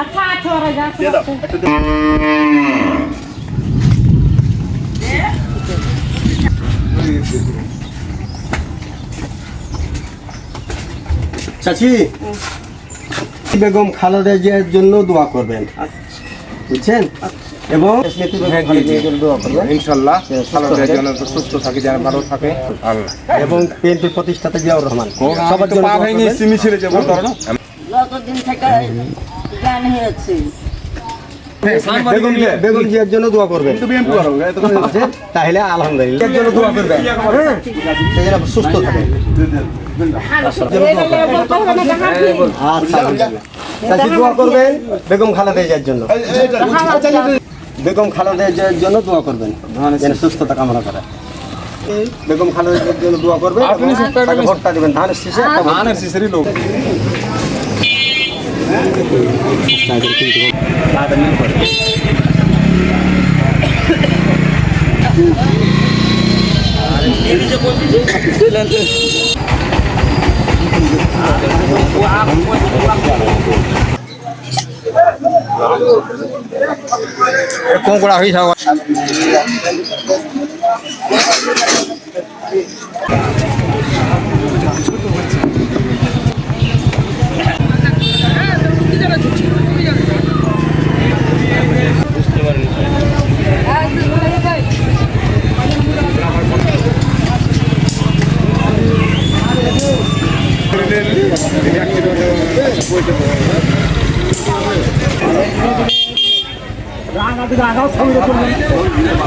আচ্ছা আচ্ছা চাচি বেগম খালেদা জিয়ার জন্য দোয়া করবেন? বুঝছেন? এবং দোয়া ইনশাল্লাহ সুস্থ থাকে যেন ভালো থাকে। এবং বিএনপির প্রতিষ্ঠাতা জিয়াউর রহমান। সবার জন্য পা ভেঙে সিমি ছেড়ে যাব যতদিন থেকে জ্ঞান হয়েছে। বেগম বেগম জিয়ার জন্য দোয়া করবেন। বুঝছেন? তাহলে আলহামদুলিল্লাহ। জন্য দোয়া করবেন। হ্যাঁ সুস্থ থাকে। আচ্ছা দোয়া করবেন। বেগম খালেদা জিয়ার জন্য। বেগম খালেদা জন্য দোয়া করবেন যেন সুস্থতা কামনা করে। বেগম খালেদা জন্য দোয়া করবেন তাকে ভোটটা দিবেন। ধানের শীষে ধানের শিশিরি লোক। কোন করা হয়েছে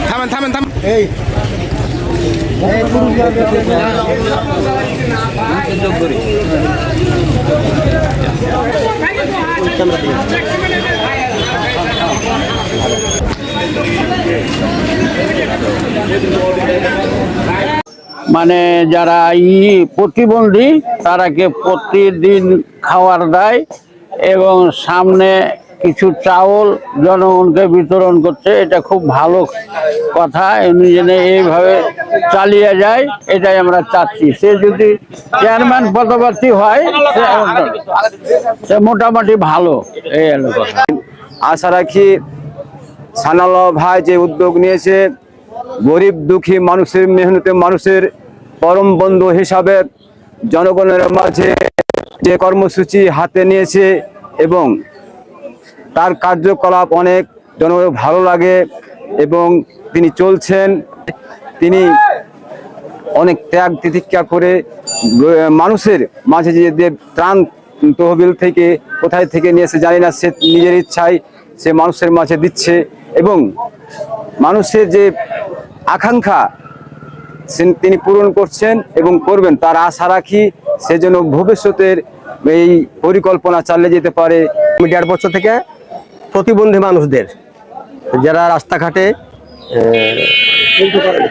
থামেন থামেন থামেন। এই। মানে যারা ই প্রতিবন্ধী তারাকে প্রতিদিন খাবার দেয় এবং সামনে কিছু চাউল জনগণকে বিতরণ করছে, এটা খুব ভালো কথা এমনি যেন এইভাবে চালিয়ে যায়, এটাই আমরা চাচ্ছি। সে যদি চেয়ারম্যান পদপ্রার্থী হয়, সে- মোটামুটি ভালো, এই কথা। আশা রাখি সানাল ভাই যে উদ্যোগ নিয়েছে, গরিব দুঃখী মানুষের মেহনতে মানুষের পরম বন্ধু হিসাবে জনগণের মাঝে যে কর্মসূচি হাতে নিয়েছে এবং তার কার্যকলাপ অনেক জনগণের ভালো লাগে এবং তিনি চলছেন। তিনি অনেক ত্যাগ তিতিক্ষা করে মানুষের মাঝে যে ত্রাণ তহবিল থেকে কোথায় থেকে নিয়ে নিয়েছে জানি না, সে নিজের ইচ্ছায় সে মানুষের মাঝে দিচ্ছে এবং মানুষের যে আকাঙ্ক্ষা তিনি পূরণ করছেন এবং করবেন, তার আশা রাখি সেজন্য ভবিষ্যতের এই পরিকল্পনা চালিয়ে যেতে পারে। আমি দেড় বছর থেকে প্রতিবন্ধী মানুষদের, যারা রাস্তাঘাটে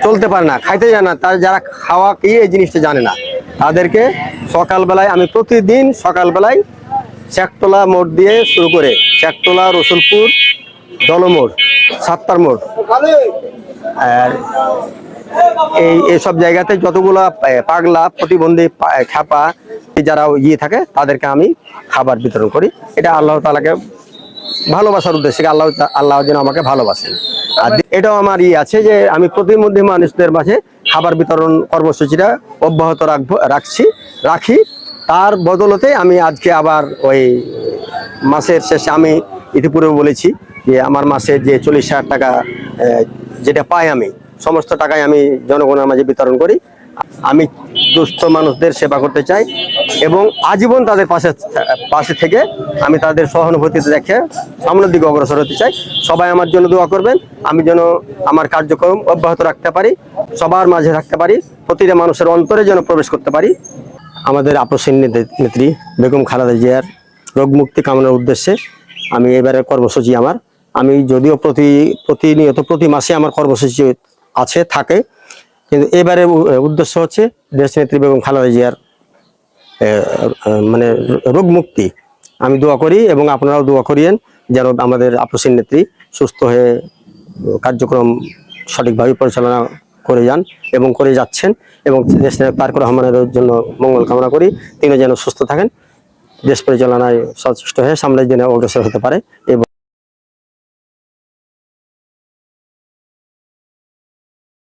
চলতে পারে না, খাইতে জানে না, তার যারা খাওয়া কি এই জিনিসটা জানে না, তাদেরকে সকালবেলায় আমি প্রতিদিন সকালবেলায় শেখতলা মোড় দিয়ে শুরু করে শেখতলা, রসুলপুর, দলমোড় সাত্তার মোড়, আর এই এইসব জায়গাতে যতগুলা পাগলা, প্রতিবন্ধী খ্যাপা, যারা ইয়ে থাকে, তাদেরকে আমি খাবার বিতরণ করি। এটা আল্লাহ তালাকে ভালোবাসার উদ্দেশ্যে আল্লাহ আল্লাহ যেন আমাকে ভালোবাসেন। আর এটাও আমার ই আছে যে আমি প্রতিমধ্যে মানুষদের মাঝে খাবার বিতরণ কর্মসূচিটা অব্যাহত রাখব রাখছি, রাখি। তার বদলতে আমি আজকে আবার ওই মাসের শেষে আমি ইতিপূর্বে বলেছি যে আমার মাসে যে চল্লিশ হাজার টাকা যেটা পাই আমি, সমস্ত টাকাই আমি জনগণের মাঝে বিতরণ করি। আমি দুস্থ মানুষদের সেবা করতে চাই এবং আজীবন তাদের পাশে পাশে থেকে আমি তাদের সহানুভূতিতে দেখে সামনের দিকে অগ্রসর হতে চাই। সবাই আমার জন্য দোয়া করবেন। আমি যেন আমার কার্যক্রম অব্যাহত রাখতে পারি, সবার মাঝে থাকতে পারি, প্রতিটা মানুষের অন্তরে যেন প্রবেশ করতে পারি। আমাদের আপসীন নেত্রী- নেত্রী বেগম খালেদা জিয়ার রোগ মুক্তি কামনার উদ্দেশ্যে আমি এবারে কর্মসূচি আমার। আমি যদিও প্রতি, প্রতিনিয়ত প্রতি মাসে আমার কর্মসূচি আছে, থাকে কিন্তু এবারে উদ্দেশ্য হচ্ছে দেশনেত্রী বেগম খালেদা জিয়ার মানে রোগ মুক্তি। আমি দোয়া করি এবং আপনারাও দোয়া করিয়েন যেন আমাদের আপসীন নেত্রী সুস্থ হয়ে কার্যক্রম সঠিকভাবে পরিচালনা করে যান এবং করে যাচ্ছেন এবং দেশ তারক রহমানের জন্য মঙ্গল কামনা করি। তিনি যেন সুস্থ থাকেন, দেশ পরিচালনায় সচেষ্ট হয়ে সামনের দিনে অগ্রসর হতে পারে। এবং